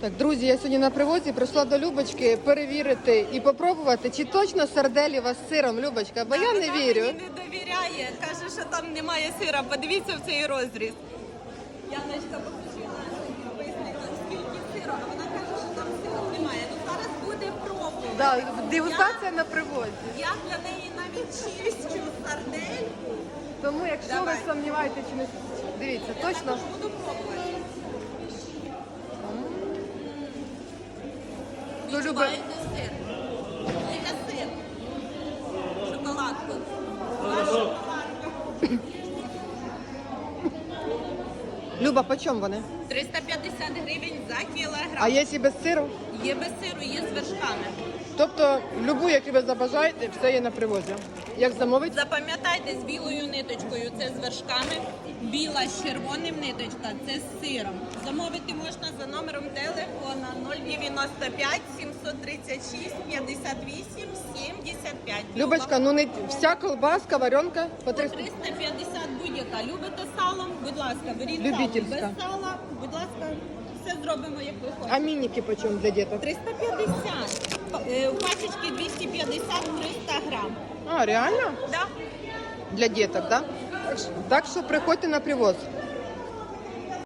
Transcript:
Так, друзі, я сьогодні на привозі прийшла до Любочки перевірити і попробувати, чи точно сарделі у вас з сиром, Любочка, бо я не Вона вірю. мені не довіряє, каже, що там немає сира. Подивіться в цей розріз. Яночка покажила, пояснила, скільки сиру, а вона каже, що там сиру немає. Ну зараз буде пробувати. Да, дегустація на привозі. Я для неї навіть чистю сардель. Тому, якщо Давай. ви сумніваєтеся, чи не дивіться, точно. Також буду Відчуваєте сир? Шоколадку. Люба, по чому вони? 350 гривень за кілограм. А якщо без сиру? Є без сиру, є з вершками. Тобто, любу, яку ви забажаєте, все є на привозі. Як замовити? Запам'ятайте з білою ниточкою це з вершками, біла з червоним ниточка це з сиром. Замовити можна за номером телефона 095 736 58 75. Любочка, ну не вся колбаска, варенка по по 300. 350 будь-яка. Любите салом? Будь ласка, беріть Любительська. сало. Без сала, будь ласка, все зробимо, як ви А хочете. мініки по чому для діток? 350. Е, У пачечки 250 300 грам. А, реально? Да? Для діток, так? Да? Так що приходьте на привоз.